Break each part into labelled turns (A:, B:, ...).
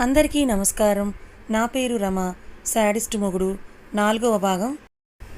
A: అందరికీ నమస్కారం. నా పేరు రమ. శాడిస్ట్ మొగుడు. నాలుగవ భాగం.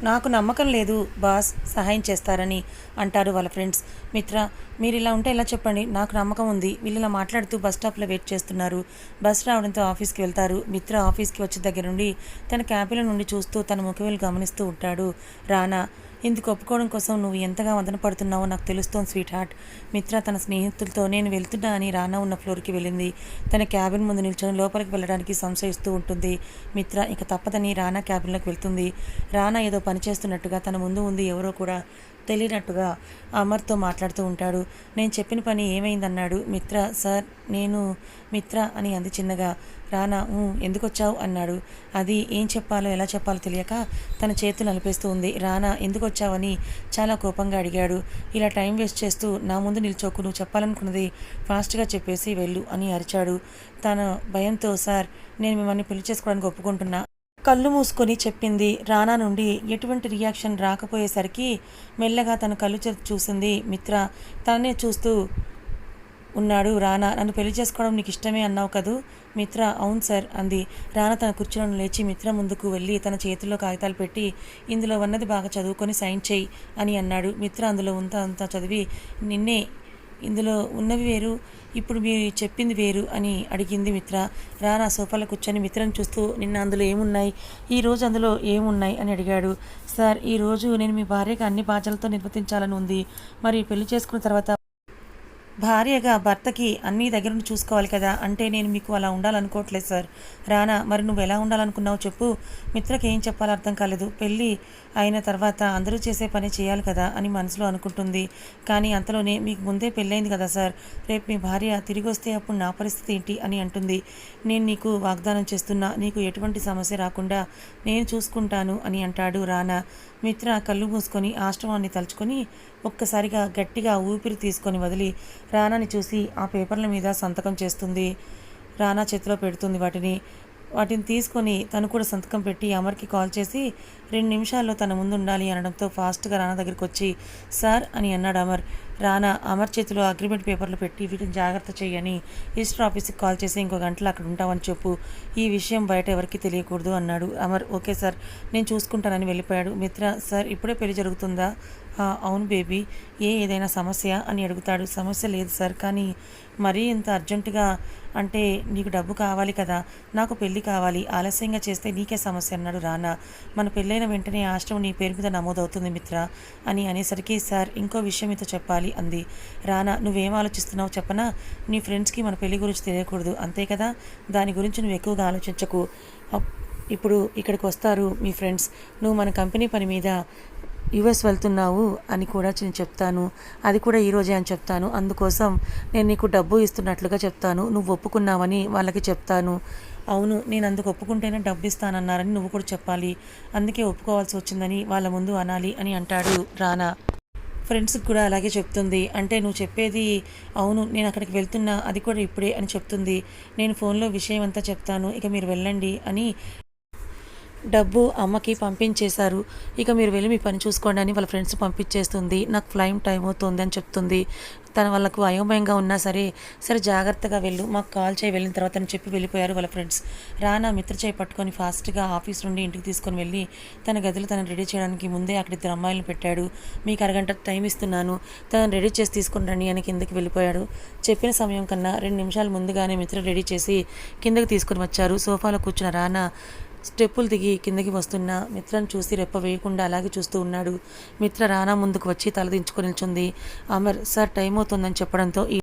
A: నాకు నమ్మకం లేదు బాస్ సహాయం చేస్తారని అంటారు వాళ్ళ ఫ్రెండ్స్. మిత్ర మీరు ఇలా ఉంటే ఎలా చెప్పండి? నాకు నమ్మకం ఉంది. వీళ్ళు ఇలా మాట్లాడుతూ బస్ స్టాప్లో వెయిట్ చేస్తున్నారు. బస్ రావడంతో ఆఫీస్కి వెళ్తారు. మిత్ర ఆఫీస్కి వచ్చిన దగ్గర నుండి తన క్యాబిన్లో నుండి చూస్తూ తన ముఖవేలు గమనిస్తూ ఉంటాడు. రానా ఇందుకు ఒప్పుకోవడం కోసం నువ్వు ఎంతగా వందన పడుతున్నావో నాకు తెలుస్తోంది స్వీట్ హార్ట్ మిత్ర తన స్నేహితులతో నేను వెళ్తున్నా అని రానా ఉన్న ఫ్లోర్కి వెళ్ళింది. తన క్యాబిన్ ముందు నిల్చొని లోపలికి వెళ్ళడానికి సంశయిస్తూ ఉంటుంది. మిత్ర ఇక తప్పదని రానా క్యాబిన్లోకి వెళ్తుంది. రానా ఏదో పని చేస్తున్నట్టుగా తన ముందు ఉంది ఎవరో కూడా. తెలియనట్టుగా అమర్తో మాట్లాడుతూ ఉంటాడు. నేను చెప్పిన పని ఏమైందన్నాడు? మిత్ర సార్ నేను మిత్ర అని అంది చిన్నగా. రానా ఎందుకు వచ్చావు అన్నాడు. అది ఏం చెప్పాలో ఎలా చెప్పాలో తెలియక తన చేతులు నలిపేస్తూ ఉంది. రానా ఎందుకు వచ్చావని చాలా కోపంగా అడిగాడు. ఇలా టైం వేస్ట్ చేస్తూ నా ముందు నిల్చోకు నువ్వు చెప్పాలనుకున్నది ఫాస్ట్గా చెప్పేసి వెళ్ళు అని అరిచాడు. తన భయంతో సార్ నేను మిమ్మల్ని పెళ్ళి చేసుకోవడానికి ఒప్పుకుంటున్నా. కళ్ళు మూసుకొని చెప్పింది. రానా నుండి ఎటువంటి రియాక్షన్ రాకపోయేసరికి మెల్లగా తన కళ్ళు చూసింది మిత్ర. తననే చూస్తూ ఉన్నాడు రానా. నన్ను పెళ్ళి చేసుకోవడం నీకు ఇష్టమే అన్నావు కదూ? మిత్ర అవును సార్ అంది. రానా తన కుర్చీలను లేచి మిత్ర ముందుకు వెళ్ళి తన చేతిలో కాగితాలు పెట్టి ఇందులో ఉన్నది బాగా చదువుకొని సైన్ చేయి అని అన్నాడు. మిత్ర అందులో ఉంత అంతా చదివి నిన్నే ఇందులో ఉన్నవి వేరు ఇప్పుడు మీరు చెప్పింది వేరు అని అడిగింది మిత్ర. రానా సోఫాలో కూర్చొని మిత్రను చూస్తూ నిన్న అందులో ఏమున్నాయి? ఈ రోజు అందులో ఏమున్నాయి? అని అడిగాడు. సార్ ఈరోజు నేను మీ భార్యగా అన్ని బాధ్యతలతో నిర్వర్తించాలని ఉంది. మరి పెళ్ళి చేసుకున్న తర్వాత భార్యగా భర్తకి అన్ని దగ్గర నుండి చూసుకోవాలి కదా? అంటే నేను మీకు అలా ఉండాలనుకోవట్లేదు సార్. రానా మరి నువ్వు ఎలా ఉండాలనుకున్నావు చెప్పు. మిత్రకి ఏం చెప్పాలో అర్థం కాలేదు. పెళ్ళి అయిన తర్వాత అందరూ చేసే పని చేయాలి కదా అని మనసులో అనుకుంటుంది. కానీ అంతలోనే మీకు ముందే పెళ్ళైంది కదా సార్. రేపు మీ భార్య తిరిగి వస్తే అప్పుడు నా పరిస్థితి ఏంటి అని అంటుంది. నేను నీకు వాగ్దానం చేస్తున్నా. నీకు ఎటువంటి సమస్య రాకుండా నేను చూసుకుంటాను అని అంటాడు రానా. మిత్ర కళ్ళు మూసుకొని ఆశ్రమాన్ని తలుచుకొని ఒక్కసారిగా గట్టిగా ఊపిరి తీసుకొని వదిలి రానాని చూసి ఆ పేపర్ల మీద సంతకం చేస్తుంది. రానా చేతిలో పెడుతుంది వాటిని. వాటిని తీసుకొని తను కూడా సంతకం పెట్టి అమర్కి కాల్ చేసి రెండు నిమిషాల్లో తన ముందు ఉండాలి అనడంతో ఫాస్ట్గా రానా దగ్గరికి వచ్చి సార్ అని అన్నాడు అమర్. రానా అమర్ చేతిలో అగ్రిమెంట్ పేపర్లు పెట్టి వీటిని జాగ్రత్త చేయని రిజిస్టర్ ఆఫీస్కి కాల్ చేసి ఇంకో గంటలో అక్కడ ఉంటామని చెప్పు. ఈ విషయం బయట ఎవరికి తెలియకూడదు అన్నాడు అమర్. ఓకే సార్ నేను చూసుకుంటానని వెళ్ళిపోయాడు. మిత్ర సార్ ఇప్పుడే పెళ్ళి జరుగుతుందా? అవును బేబీ. ఏ ఏదైనా సమస్య? అని అడుగుతాడు. సమస్య లేదు సార్ కానీ మరీ ఇంత అర్జెంటుగా అంటే నీకు డబ్బు కావాలి కదా నాకు పెళ్ళి కావాలి. ఆలస్యంగా చేస్తే నీకే సమస్య అన్నాడు రానా. మన పెళ్ళి పెళ్ళైన వెంటనే ఆశ్రమం నీ పేరు మీద నమోదవుతుంది మిత్ర అని అనేసరికి సార్ ఇంకో విషయం మీతో చెప్పాలి అంది. రానా నువ్వేం ఆలోచిస్తున్నావు చెప్పనా? నీ ఫ్రెండ్స్కి మన పెళ్ళి గురించి తెలియకూడదు. అంతే కదా? దాని గురించి నువ్వు ఎక్కువగా ఆలోచించకు. అప్- ఇప్పుడు ఇక్కడికి వస్తారు మీ ఫ్రెండ్స్. నువ్వు మన కంపెనీ పని మీద యుఎస్ వెళ్తున్నావు అని కూడా నేను చెప్తాను. అది కూడా ఈరోజే అని చెప్తాను. అందుకోసం నేను నీకు డబ్బు ఇస్తున్నట్లుగా చెప్తాను. నువ్వు ఒప్పుకున్నావని వాళ్ళకి చెప్తాను. అవును నేను అందుకు ఒప్పుకుంటేనే డబ్బు ఇస్తానన్నారని నువ్వు కూడా చెప్పాలి. అందుకే ఒప్పుకోవాల్సి వచ్చిందని వాళ్ళ ముందు అనాలి అని అంటాడు రానా. ఫ్రెండ్స్కి కూడా అలాగే చెప్తుంది. అంటే నువ్వు చెప్పేది అవును నేను అక్కడికి వెళ్తున్నా అది కూడా ఇప్పుడే అని చెప్తుంది. నేను ఫోన్లో విషయం అంతా చెప్తాను. ఇక మీరు వెళ్ళండి అని డబ్బు అమ్మకి పంపించేశారు. ఇక మీరు వెళ్ళి మీ పని చూసుకోండి అని వాళ్ళ ఫ్రెండ్స్ పంపించేస్తుంది. నాకు ఫ్లైమ్ టైం అవుతుంది అని చెప్తుంది. తన వాళ్ళకు అయోమయంగా ఉన్నా సరే సరే జాగ్రత్తగా వెళ్ళు మాకు కాల్ చేయి వెళ్ళిన తర్వాత అని చెప్పి వెళ్ళిపోయారు వాళ్ళ ఫ్రెండ్స్. రానా మిత్ర చేయి పట్టుకొని ఫాస్ట్గా ఆఫీస్ నుండి ఇంటికి తీసుకొని వెళ్ళి తన గదిలో తనను రెడీ చేయడానికి ముందే అక్కడ ఇద్దరు అమ్మాయిలను పెట్టాడు. మీకు అరగంట టైం ఇస్తున్నాను. తను రెడీ చేసి తీసుకుని రండి అని కిందకి వెళ్ళిపోయాడు. చెప్పిన సమయం కన్నా రెండు నిమిషాలు ముందుగానే మిత్ర రెడీ చేసి కిందకి తీసుకొని వచ్చారు. సోఫాలో కూర్చున్న రానా స్టెప్పులు దిగి కిందకి వస్తున్న మిత్రను చూసి రెప్ప వేయకుండా అలాగే చూస్తూ ఉన్నాడు. మిత్ర రానా ముందుకు వచ్చి తలదించుకొని నిల్చుంది. అమర్ సార్ టైం అవుతుందని చెప్పడంతో ఈ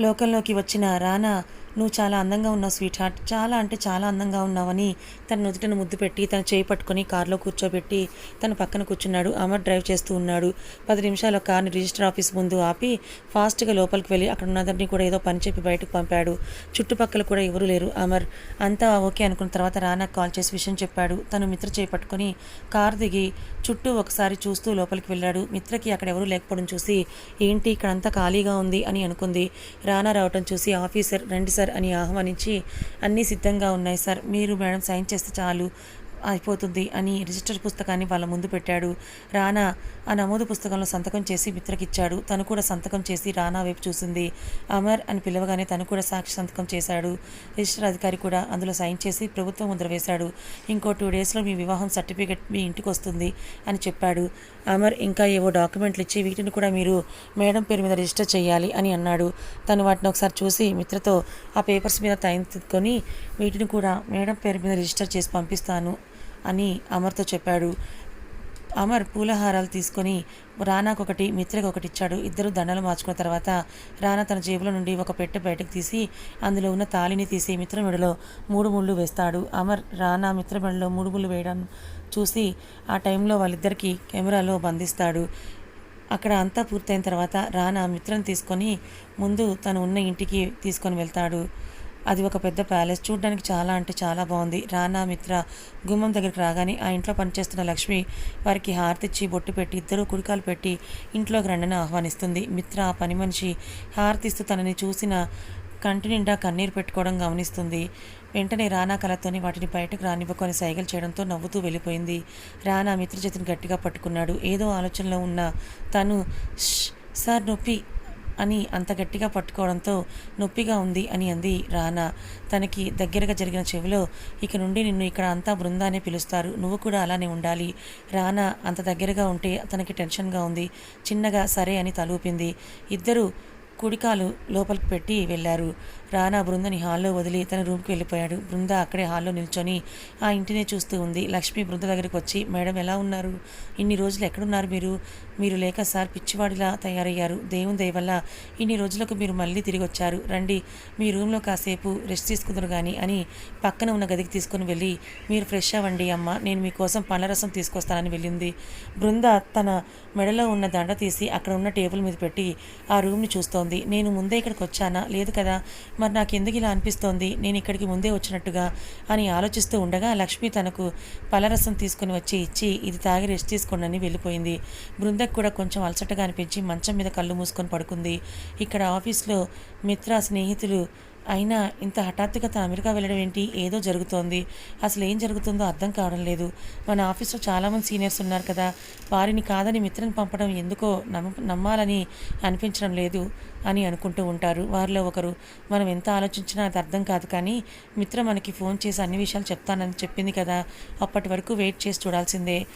A: లోకంలోకి వచ్చిన రానా నువ్వు చాలా అందంగా ఉన్నావు స్వీట్ హార్ట్ చాలా అంటే చాలా అందంగా ఉన్నావని తన నుదుటను ముద్దు పెట్టి తన చేయి పట్టుకొని కారులో కూర్చోబెట్టి తన పక్కన కూర్చున్నాడు. అమర్ డ్రైవ్ చేస్తూ ఉన్నాడు. పది నిమిషాల కార్ని రిజిస్టర్ ఆఫీస్ ముందు ఆపి ఫాస్ట్గా లోపలికి వెళ్ళి అక్కడ ఉన్నదరినీ కూడా ఏదో పని చెప్పి బయటకు పంపాడు. చుట్టుపక్కల కూడా ఎవరూ లేరు. అమర్ అంతా ఓకే అనుకున్న తర్వాత రానా కాల్ చేసి విషయం చెప్పాడు. తను మిత్ర చేయి పట్టుకొని కారు దిగి చుట్టూ ఒకసారి చూస్తూ లోపలికి వెళ్ళాడు. మిత్రకి అక్కడ ఎవరూ లేకపోవడం చూసి ఏంటి ఇక్కడంతా ఖాళీగా ఉంది అని అనుకుంది. రానా రావటం చూసి ఆఫీసర్ రెండు సార్ అని ఆహ్వానించి అన్నీ సిద్ధంగా ఉన్నాయి సార్. మీరు మేడం సైన్ చేస్తే చాలు. అయిపోతుంది అని రిజిస్టర్ పుస్తకాన్ని వాళ్ళ ముందు పెట్టాడు. రానా ఆ నమోదు పుస్తకంలో సంతకం చేసి మిత్రకిచ్చాడు. తను కూడా సంతకం చేసి రానా వైపు చూసింది. అమర్ అని పిలవగానే తను కూడా సాక్షి సంతకం చేశాడు. రిజిస్టర్ అధికారి కూడా అందులో సైన్ చేసి ప్రభుత్వం ముద్ర వేశాడు. ఇంకో టూ డేస్లో మీ వివాహం సర్టిఫికెట్ మీ ఇంటికి వస్తుంది అని చెప్పాడు. అమర్ ఇంకా ఏవో డాక్యుమెంట్లు ఇచ్చి వీటిని కూడా మీరు మేడం పేరు మీద రిజిస్టర్ చేయాలి అని అన్నాడు. తను వాటిని ఒకసారి చూసి మిత్రతో ఆ పేపర్స్ మీద టైం వీటిని కూడా మేడం పేరు మీద రిజిస్టర్ చేసి పంపిస్తాను అని అమర్తో చెప్పాడు. అమర్ పూలహారాలు తీసుకొని రానాకు ఒకటి మిత్రకు ఒకటి ఇచ్చాడు. ఇద్దరు దండలు మార్చుకున్న తర్వాత రానా తన జేబులో నుండి ఒక పెట్టె బయటకు తీసి అందులో ఉన్న తాళిని తీసి మిత్రమెడలో మూడు ముళ్ళు వేస్తాడు. అమర్ రానా మిత్రమెడలో మూడు ముళ్ళు వేయడం చూసి ఆ టైంలో వాళ్ళిద్దరికీ కెమెరాలో బంధిస్తాడు. అక్కడ అంతా పూర్తయిన తర్వాత రానా మిత్రం తీసుకొని ముందు తను ఉన్న ఇంటికి తీసుకొని వెళ్తాడు. అది ఒక పెద్ద ప్యాలెస్. చూడడానికి చాలా అంటే చాలా బాగుంది. రానా మిత్ర గుమ్మం దగ్గరికి రాగానే ఆ ఇంట్లో పనిచేస్తున్న లక్ష్మి వారికి హారతిచ్చి బొట్టు పెట్టి ఇద్దరు కుడికాలు పెట్టి ఇంట్లోకి రండని ఆహ్వానిస్తుంది. మిత్ర ఆ పని మనిషి హారతిస్తూ తనని చూసిన కంటి నిండా కన్నీరు పెట్టుకోవడం గమనిస్తుంది. వెంటనే రానా కళతోని వాటిని బయటకు రానివ్వకొని సైగలు చేయడంతో నవ్వుతూ వెళ్ళిపోయింది. రానా మిత్ర చేతిని గట్టిగా పట్టుకున్నాడు. ఏదో ఆలోచనలో ఉన్న తను సార్ నొప్పి. అని అంత గట్టిగా పట్టుకోవడంతో నొప్పిగా ఉంది అని అంది రానా. తనకి దగ్గరగా జరిగిన చెవిలో ఇక నుండి నిన్ను ఇక్కడ అంతా బృందానే పిలుస్తారు. నువ్వు కూడా అలానే ఉండాలి. రానా అంత దగ్గరగా ఉంటే తనకి టెన్షన్గా ఉంది. చిన్నగా సరే అని తలూపింది. ఇద్దరు కుడికాలు లోపలికి పెట్టి వెళ్ళారు. రానా బృందని హాల్లో వదిలి తన రూమ్కి వెళ్ళిపోయాడు. బృంద అక్కడే హాల్లో నిల్చొని ఆ ఇంటినే చూస్తూ ఉంది. లక్ష్మి బృంద దగ్గరికి వచ్చి మేడం ఎలా ఉన్నారు? ఇన్ని రోజులు ఎక్కడున్నారు మీరు? మీరు లేక సార్ పిచ్చివాడిలా తయారయ్యారు. దేవుని దయ వల్ల ఇన్ని రోజులకు మీరు మళ్ళీ తిరిగి వచ్చారు. రండి మీ రూమ్లో కాసేపు రెస్ట్ తీసుకుందరు కానీ అని పక్కన ఉన్న గదికి తీసుకుని వెళ్ళి మీరు ఫ్రెష్ అవ్వండి అమ్మ నేను మీకోసం పండ్ల రసం తీసుకొస్తానని వెళ్ళింది. బృంద తన మెడలో ఉన్న దండ తీసి అక్కడ ఉన్న టేబుల్ మీద పెట్టి ఆ రూమ్ని చూస్తోంది. నేను ముందే ఇక్కడికి వచ్చానా? లేదు కదా. మరి నాకు ఎందుకు ఇలా అనిపిస్తోంది? నేను ఇక్కడికి ముందే వచ్చినట్టుగా అని ఆలోచిస్తూ ఉండగా లక్ష్మి తనకు పలరసం తీసుకుని వచ్చి ఇచ్చి ఇది తాగి రెస్ట్ తీసుకోండి అని వెళ్ళిపోయింది. బృందకు కూడా కొంచెం అలసటగా అనిపించి మంచం మీద కళ్ళు మూసుకొని పడుకుంది. ఇక్కడ ఆఫీస్లో మిత్ర స్నేహితులు అయినా ఇంత హఠాత్తుగా తను అమెరికా వెళ్ళడం ఏంటి? ఏదో జరుగుతోంది. అసలు ఏం జరుగుతుందో అర్థం కావడం లేదు. మన ఆఫీస్లో చాలామంది సీనియర్స్ ఉన్నారు కదా. వారిని కాదని మిత్రని పంపడం ఎందుకో నమ్మ నమ్మాలని అనిపించడం లేదు అని అనుకుంటూ ఉంటారు. వారిలో ఒకరు మనం ఎంత ఆలోచించినా అది అర్థం కాదు కానీ మిత్ర మనకి ఫోన్ చేసి అన్ని విషయాలు చెప్తానని చెప్పింది కదా. అప్పటి వరకు వెయిట్ చేసి చూడాల్సిందే.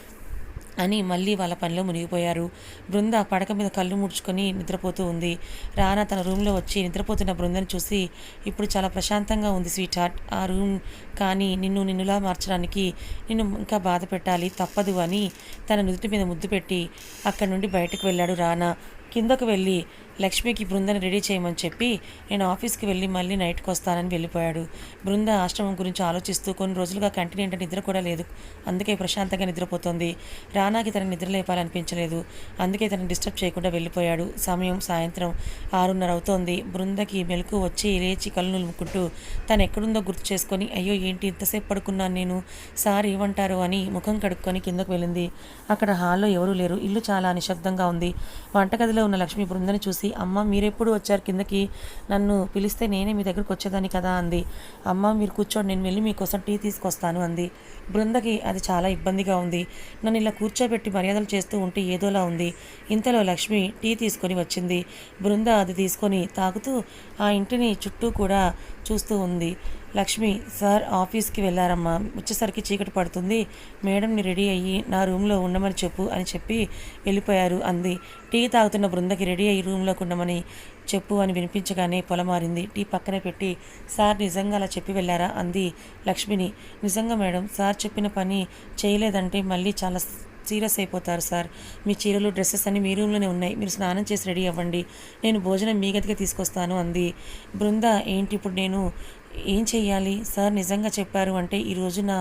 A: అని మళ్ళీ వాళ్ళ పనిలో మునిగిపోయారు. బృంద పడక మీద కళ్ళు ముడుచుకొని నిద్రపోతూ ఉంది. రానా తన రూమ్లో వచ్చి నిద్రపోతున్న బృందని చూసి ఇప్పుడు చాలా ప్రశాంతంగా ఉంది స్వీట్ హార్ట్ ఆ రూమ్ కానీ నిన్ను నిన్నులా మార్చడానికి నిన్ను ఇంకా బాధ పెట్టాలి తప్పదు అని తన నుదుటి మీద ముద్దు పెట్టి అక్కడి నుండి బయటకు వెళ్ళాడు రానా. కిందకు వెళ్ళి లక్ష్మికి బృందని రెడీ చేయమని చెప్పి నేను ఆఫీస్కి వెళ్ళి మళ్ళీ నైట్కి వస్తానని వెళ్ళిపోయాడు. బృంద ఆశ్రమం గురించి ఆలోచిస్తూ కొన్ని రోజులుగా కంటిన్యూ అంటే నిద్ర కూడా లేదు. అందుకే ప్రశాంతంగా నిద్రపోతుంది. రానాకి తన నిద్ర లేపాలనిపించలేదు. అందుకే తనని డిస్టర్బ్ చేయకుండా వెళ్ళిపోయాడు. సమయం సాయంత్రం ఆరున్నర అవుతోంది. బృందకి మెలకు వచ్చి లేచి కళ్ళు నులుముకుంటూ తను ఎక్కడుందో గుర్తు చేసుకొని అయ్యో ఏంటి ఇంతసేపు పడుకున్నాను నేను? సార్ ఏమంటారు అని ముఖం కడుక్కొని కిందకు వెళ్ళింది. అక్కడ హాల్లో ఎవరూ లేరు. ఇల్లు చాలా నిశ్శబ్దంగా ఉంది. వంటగదిలో ఉన్న లక్ష్మి బృందని చూసి అమ్మ మీరెప్పుడు వచ్చారు కిందకి? నన్ను పిలిస్తే నేనే మీ దగ్గరకు వచ్చేదాన్ని కదా అంది. అమ్మ మీరు కూర్చోండి నేను వెళ్ళి మీకోసం టీ తీసుకొస్తాను అంది. బృందకి అది చాలా ఇబ్బందిగా ఉంది. నన్ను ఇలా కూర్చోబెట్టి మర్యాదలు చేస్తూ ఉంటే ఏదోలా ఉంది. ఇంతలో లక్ష్మి టీ తీసుకొని వచ్చింది. బృంద అది తీసుకొని తాగుతూ ఆ ఇంటిని చుట్టూ కూడా చూస్తూ ఉంది. లక్ష్మి సార్ ఆఫీస్కి వెళ్ళారమ్మా. వచ్చేసరికి చీకటి పడుతుంది. మేడంని రెడీ అయ్యి నా రూమ్లో ఉండమని చెప్పు అని చెప్పి వెళ్ళిపోయారు అంది. టీ తాగుతున్న బృందకి రెడీ అయ్యి రూమ్లోకి ఉండమని చెప్పు అని వినిపించగానే పొలమారింది. టీ పక్కనే పెట్టి సార్ నిజంగా అలా చెప్పి వెళ్ళారా? అంది లక్ష్మిని. నిజంగా మేడం సార్ చెప్పిన పని చేయలేదంటే మళ్ళీ చాలా సీరియస్ అయిపోతారు సార్. మీ చీరలు డ్రెస్సెస్ అన్ని మీ రూమ్లోనే ఉన్నాయి. మీరు స్నానం చేసి రెడీ అవ్వండి. నేను భోజనం మీ గదిగా తీసుకొస్తాను అంది. బృంద ఏంటి ఇప్పుడు నేను ఏం చెయ్యాలి? సార్ నిజంగా చెప్పారు అంటే ఈ నా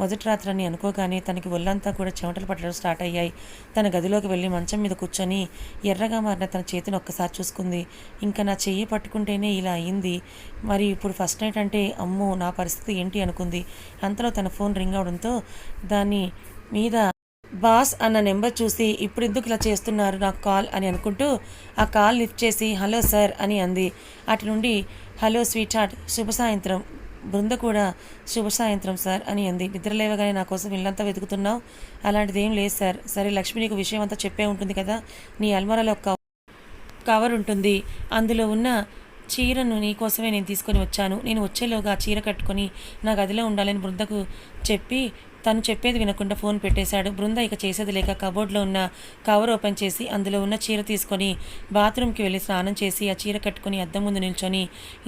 A: మొదటి అని అనుకోగానే తనకి ఒళ్ళంతా కూడా చెమటలు పట్టడం స్టార్ట్ అయ్యాయి. తన గదిలోకి వెళ్ళి మంచం మీద కూర్చొని ఎర్రగా మారిన తన చేతిని ఒక్కసారి చూసుకుంది. ఇంకా నా చెయ్యి పట్టుకుంటేనే ఇలా అయ్యింది మరి ఇప్పుడు ఫస్ట్ నైట్ అంటే అమ్మో నా పరిస్థితి ఏంటి అనుకుంది. అంతలో తన ఫోన్ రింగ్ అవడంతో దాని మీద బాస్ అన్న నెంబర్ చూసి ఇప్పుడు ఎందుకు ఇలా చేస్తున్నారు నాకు కాల్ అని అనుకుంటూ ఆ కాల్ లిఫ్ట్ చేసి హలో సార్ అని అంది. అటు నుండి హలో స్వీట్ హార్ట్ శుభ సాయంత్రం. బృంద కూడా శుభ సాయంత్రం సార్ అని అంది. నిద్ర లేవగానే నా కోసం ఇల్లంతా వెతుకుతున్నావు? అలాంటిది ఏం లేదు సార్. సరే లక్ష్మి నీకు విషయం అంతా చెప్పే ఉంటుంది కదా? నీ అల్మరాలో ఒక కవర్ ఉంటుంది. అందులో ఉన్న చీరను నీకోసమే నేను తీసుకొని వచ్చాను. నేను వచ్చేలోగా ఆ చీర కట్టుకొని నా గదిలో ఉండాలని బృందకు చెప్పి తను చెప్పేది వినకుండా ఫోన్ పెట్టేశాడు. బృంద ఇక చేసేది లేక కబోర్డ్లో ఉన్న కవర్ ఓపెన్ చేసి అందులో ఉన్న చీర తీసుకొని బాత్రూమ్కి వెళ్ళి స్నానం చేసి ఆ చీర కట్టుకొని అద్దం ముందు నిల్చొని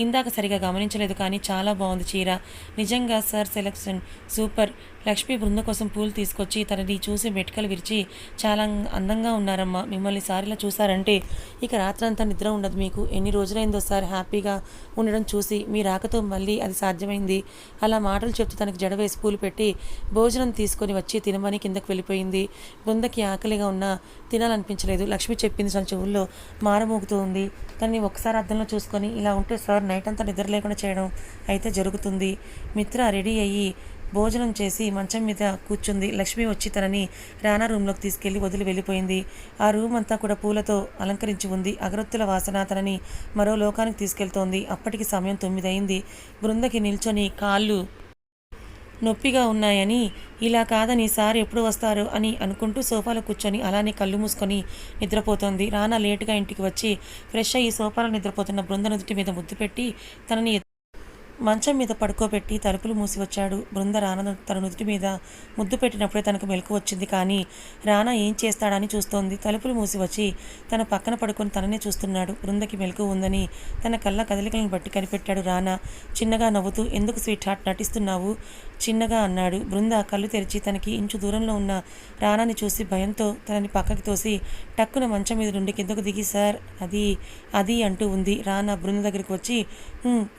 A: ఇందాక సరిగా గమనించలేదు కానీ చాలా బాగుంది చీర. నిజంగా sir selection super. Lakshmi Brinda కోసం పూలు తీసుకొచ్చి తనని చూసి మెటికలు విరిచి చాలా అందంగా ఉన్నారమ్మా. మిమ్మల్ని సారిలా చూసారంటే ఇక రాత్రంతా నిద్ర ఉండదు మీకు. ఎన్ని రోజులైందో సార్ హ్యాపీగా ఉండడం చూసి మీ రాకతో మళ్ళీ అది సాధ్యమైంది. అలా మాటలు చెప్తూ తనకి జడ వేసి పూలు పెట్టి భోజనం తీసుకొని వచ్చి తినమని కిందకు వెళ్ళిపోయింది. బృందకి ఆకలిగా ఉన్నా తినాలనిపించలేదు. లక్ష్మి చెప్పింది తన చెవుల్లో మారమోగుతూ ఉంది. తనని ఒకసారి అద్దంలో చూసుకొని ఇలా ఉంటే సార్ నైట్ అంతా నిద్ర లేకుండా చేయడం అయితే జరుగుతుంది. మిత్ర రెడీ అయ్యి భోజనం చేసి మంచం మీద కూర్చుంది. లక్ష్మి వచ్చి తనని రానా రూమ్లోకి తీసుకెళ్ళి వదిలి వెళ్ళిపోయింది. ఆ రూమ్ అంతా కూడా పూలతో అలంకరించి ఉంది. అగరొత్తుల వాసన తనని మరో లోకానికి తీసుకెళ్తోంది. అప్పటికి సమయం తొమ్మిది అయింది బృందకి నిల్చొని కాళ్ళు నొప్పిగా ఉన్నాయని ఇలా కాదని సార్ ఎప్పుడు వస్తారు? అని అనుకుంటూ సోఫాలో కూర్చొని అలానే కళ్ళు మూసుకొని నిద్రపోతోంది. రానా లేటుగా ఇంటికి వచ్చి ఫ్రెష్ అయ్యి సోఫాలో నిద్రపోతున్న బృంద నుదుటి మీద ముద్దు పెట్టి తనని మంచం మీద పడుకోబెట్టి తలుపులు మూసి వచ్చాడు బృంద రానా తన నుదుటి మీద ముద్దు పెట్టినప్పుడే తనకు మెలకు వచ్చింది. కానీ రానా ఏం చేస్తాడని చూస్తోంది. తలుపులు మూసి వచ్చి తన పక్కన పడుకొని తననే చూస్తున్నాడు. బృందకి మెలకు ఉందని తన కళ్ళ కదలికలను బట్టి కనిపెట్టాడు రానా చిన్నగా నవ్వుతూ ఎందుకు స్వీట్ హార్ట్ నటిస్తున్నావు? చిన్నగా అన్నాడు. బృంద కళ్ళు తెరిచి తనకి ఇంచు దూరంలో ఉన్న రానాని చూసి భయంతో తనని పక్కకి తోసి టక్కున మంచం మీద నుండి కిందకు దిగి సార్ అది అది అంటూ ఉంది. రానా బృంద దగ్గరికి వచ్చి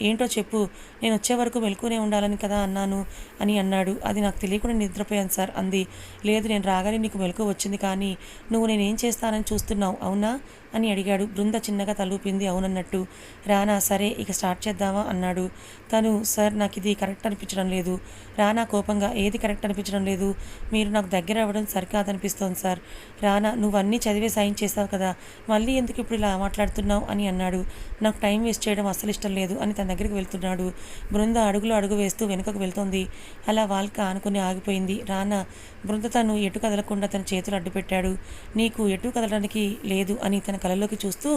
A: ఏంటో చెప్పు. నేను వచ్చే వరకు మెలుకునే ఉండాలని కదా అన్నాను అని అన్నాడు. అది నాకు తెలియకుండా నిద్రపోయాను సార్. అంది. లేదు నేను రాగానే నీకు మెలకు వచ్చింది కానీ నువ్వు నేనేం చేస్తానని చూస్తున్నావు అవునా? అని అడిగాడు. బృంద చిన్నగా తలూపింది. అవునన్నట్టు. రానా సరే ఇక స్టార్ట్ చేద్దామా? అన్నాడు. తను సార్ నాకు ఇది కరెక్ట్ అనిపించడం లేదు. రానా కోపంగా ఏది కరెక్ట్ అనిపించడం లేదు? మీరు నాకు దగ్గర అవ్వడం సరికాదనిపిస్తోంది సార్. రానా నువ్వు అన్నీ చదివే సైన్ చేస్తావు కదా. మళ్ళీ ఎందుకు ఇప్పుడు ఇలా మాట్లాడుతున్నావు? అని అన్నాడు. నాకు టైం వేస్ట్ చేయడం అస్సలు ఇష్టం లేదు అని తన దగ్గరికి వెళ్తున్నాడు. బృంద అడుగులో అడుగు వేస్తూ వెనుకకు వెళ్తోంది. అలా వాల్క ఆనుకుని ఆగిపోయింది. రానా బృంద తను ఎటు కదలకుండా తన చేతులు అడ్డుపెట్టాడు. నీకు ఎటు కదలడానికి లేదు అని తన కళ్ళలోకి చూస్తూ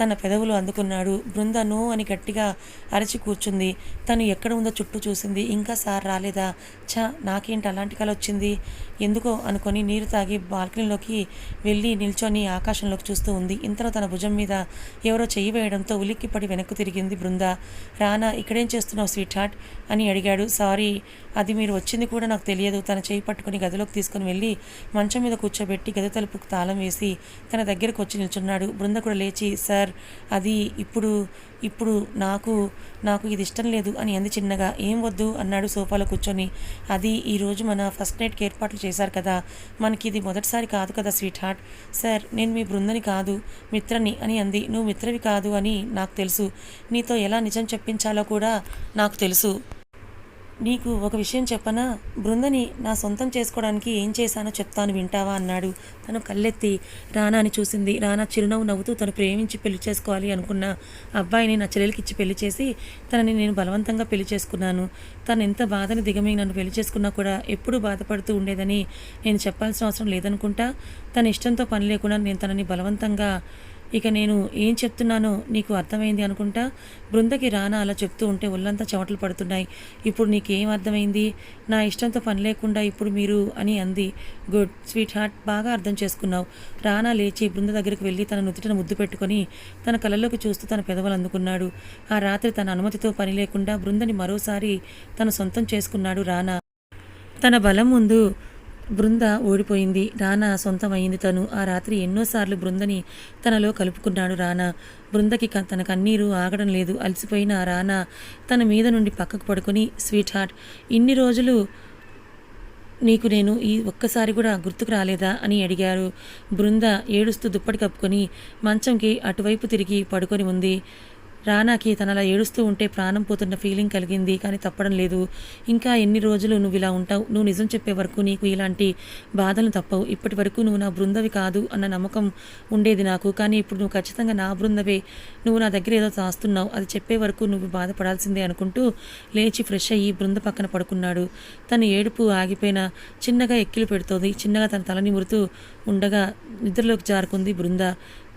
A: తన పెదవులు అందుకున్నాడు. బృందను అని గట్టిగా అరచి కూర్చుంది. తను ఎక్కడ ఉందో చుట్టూ చూసింది. ఇంకా సార్ రాలేదా? ఛ నాకేంటి అలాంటి కళ వచ్చింది? ఎందుకో అనుకొని నీరు తాగి బాల్కనీలోకి వెళ్ళి నిల్చొని ఆకాశంలోకి చూస్తూ ఉంది. ఇంతలో తన భుజం మీద ఎవరో చెయ్యి వేయడంతో ఉలిక్కిపడి వెనక్కు తిరిగింది బృంద. రానా ఇక్కడేం చేస్తున్నావు స్వీట్ హార్ట్ అని అడిగాడు. సారీ అది మీరు వచ్చింది కూడా నాకు తెలియదు. తన చేయి పట్టుకుని గదిలోకి తీసుకుని వెళ్ళి మంచం మీద కూర్చోబెట్టి గది తలుపుకు తాళం వేసి తన దగ్గరకు వచ్చి నిల్చున్నాడు. బృంద కూడా లేచి సార్ అది ఇప్పుడు ఇప్పుడు నాకు నాకు ఇది ఇష్టం లేదు అని అంది చిన్నగా. ఏం వద్దు అన్నాడు సోఫాలో కూర్చొని. అది ఈరోజు మన ఫస్ట్ నైట్కి ఏర్పాట్లు చేశారు కదా. మనకి ఇది మొదటిసారి కాదు కదా స్వీట్ హార్ట్. సార్ నేను మీ బృందని కాదు మిత్రని అని అంది. నువ్వు మిత్రవి కాదు అని నాకు తెలుసు. నీతో ఎలా నిజం చెప్పించాలో కూడా నాకు తెలుసు. నీకు ఒక విషయం చెప్పనా? బృందని నా సొంతం చేసుకోవడానికి ఏం చేశానో చెప్తాను వింటావా? అన్నాడు. తను కళ్ళెత్తి రానాని చూసింది. రానా చిరునవ్వు నవ్వుతూ తను ప్రేమించి పెళ్ళి చేసుకోవాలి అనుకున్న అబ్బాయిని నా చెల్లెలికి ఇచ్చి పెళ్ళి చేసి తనని నేను బలవంతంగా పెళ్ళి చేసుకున్నాను. తను ఎంత బాధని దిగమి నన్ను పెళ్ళి చేసుకున్నా కూడా ఎప్పుడూ బాధపడుతూ ఉండేదని నేను చెప్పాల్సిన అవసరం లేదనుకుంటా. తన ఇష్టంతో పని లేకుండా నేను తనని బలవంతంగా ఇక నేను ఏం చెప్తున్నానో నీకు అర్థమైంది అనుకుంటా? బృందకి రానా అలా చెప్తూ ఉంటే ఒళ్ళంతా చెమటలు పడుతున్నాయి. ఇప్పుడు నీకేం అర్థమైంది? నా ఇష్టంతో పని లేకుండా ఇప్పుడు మీరు అని అంది. గుడ్ స్వీట్ హార్ట్ బాగా అర్థం చేసుకున్నావు. రానా లేచి బృంద దగ్గరికి వెళ్ళి తన నుదుటిన ముద్దు పెట్టుకొని తన కళ్ళలోకి చూస్తూ తన పెదవులు అందుకున్నాడు. ఆ రాత్రి తన అనుమతితో పని లేకుండా బృందని మరోసారి తన సొంతం చేసుకున్నాడు రానా. తన బలం ముందు బృంద ఓడిపోయింది. రానా సొంతమైంది తను. ఆ రాత్రి ఎన్నోసార్లు బృందని తనలో కలుపుకున్నాడు రానా. బృందకి క- తన కన్నీరు ఆగడం లేదు. అలసిపోయిన రానా తన మీద నుండి పక్కకు పడుకుని స్వీట్ హార్ట్ ఇన్ని రోజులు నీకు నేను ఈ ఒక్కసారి కూడా గుర్తుకు రాలేదా? అని అడిగారు. బృంద ఏడుస్తూ దుప్పటి కప్పుకొని మంచంకి అటువైపు తిరిగి పడుకొని ఉంది. రానాకి తన అలా ఏడుస్తూ ఉంటే ప్రాణం పోతున్న ఫీలింగ్ కలిగింది కానీ తప్పడం లేదు. ఇంకా ఎన్ని రోజులు నువ్వు ఇలా ఉంటావు? నువ్వు నిజం చెప్పే వరకు నీకు ఇలాంటి బాధలు తప్పవు. ఇప్పటి వరకు నువ్వు నా బృందవి కాదు అన్న నమ్మకం ఉండేది నాకు. కానీ ఇప్పుడు నువ్వు ఖచ్చితంగా నా బృందవే. నువ్వు నా దగ్గర ఏదో దాస్తున్నావు. అది చెప్పే వరకు నువ్వు బాధపడాల్సిందే అనుకుంటూ లేచి ఫ్రెష్ అయ్యి బృంద పక్కన పడుకున్నాడు. తన ఏడుపు ఆగిపోయిన చిన్నగా ఎక్కిలు పెడుతోంది. చిన్నగా తన తల నిమురుతూ ఉండగా నిద్రలోకి జారుకుంది బృంద.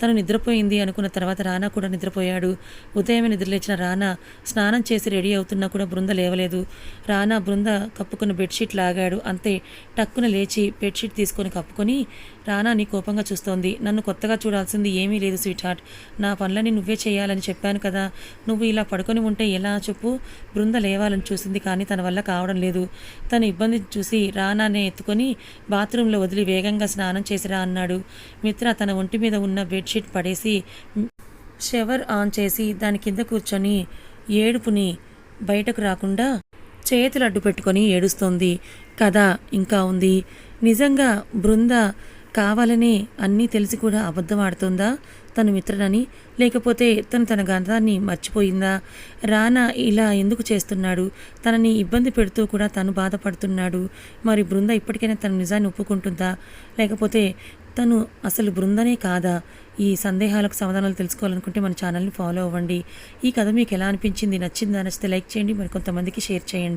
A: తను నిద్రపోయింది అనుకున్న తర్వాత రానా కూడా నిద్రపోయాడు. ఉదయమే నిద్రలేచిన రానా స్నానం చేసి రెడీ అవుతున్నా కూడా బృంద లేవలేదు. రానా బృంద కప్పుకున్న బెడ్షీట్ లాగాడు. అంతే టక్కున లేచి బెడ్షీట్ తీసుకొని కప్పుకొని రానా నీ కోపంగా చూస్తోంది. నన్ను కొత్తగా చూడాల్సింది ఏమీ లేదు స్వీట్ హార్ట్ నా పనులని నువ్వే చేయాలని చెప్పాను కదా. నువ్వు ఇలా పడుకొని ఉంటే ఎలా చెప్పు? బృంద లేవాలని చూసింది కానీ తన వల్ల కావడం లేదు. తన ఇబ్బంది చూసి రానానే ఎత్తుకొని బాత్రూంలో వదిలి వేగంగా స్నానం చేసిరా అన్నాడు. మిత్ర తన ఒంటి మీద ఉన్న బెడ్ బెడ్షీట్ పడేసి షవర్ ఆన్ చేసి దాని కింద కూర్చొని ఏడుపుని బయటకు రాకుండా చేతులు అడ్డు పెట్టుకొని ఏడుస్తోంది. కథ ఇంకా ఉంది. నిజంగా బృంద కావాలని అన్నీ తెలిసి కూడా అబద్ధం ఆడుతుందా? తను మిత్రుడని లేకపోతే తను తన గంధాన్ని మర్చిపోయిందా? రానా ఇలా ఎందుకు చేస్తున్నాడు? తనని ఇబ్బంది పెడుతూ కూడా తను బాధపడుతున్నాడు. మరి బృంద ఇప్పటికైనా తన నిజాన్ని ఒప్పుకుంటుందా? లేకపోతే తను అసలు బృందనే కాదా? ఈ సందేహాలకు సమాధానాలు తెలుసుకోవాలనుకుంటే మన ఛానల్ని ఫాలో అవ్వండి. ఈ కథ మీకు ఎలా అనిపించింది? నచ్చిందా? నచ్చితే లైక్ చేయండి. మరి కొంతమందికి షేర్ చేయండి.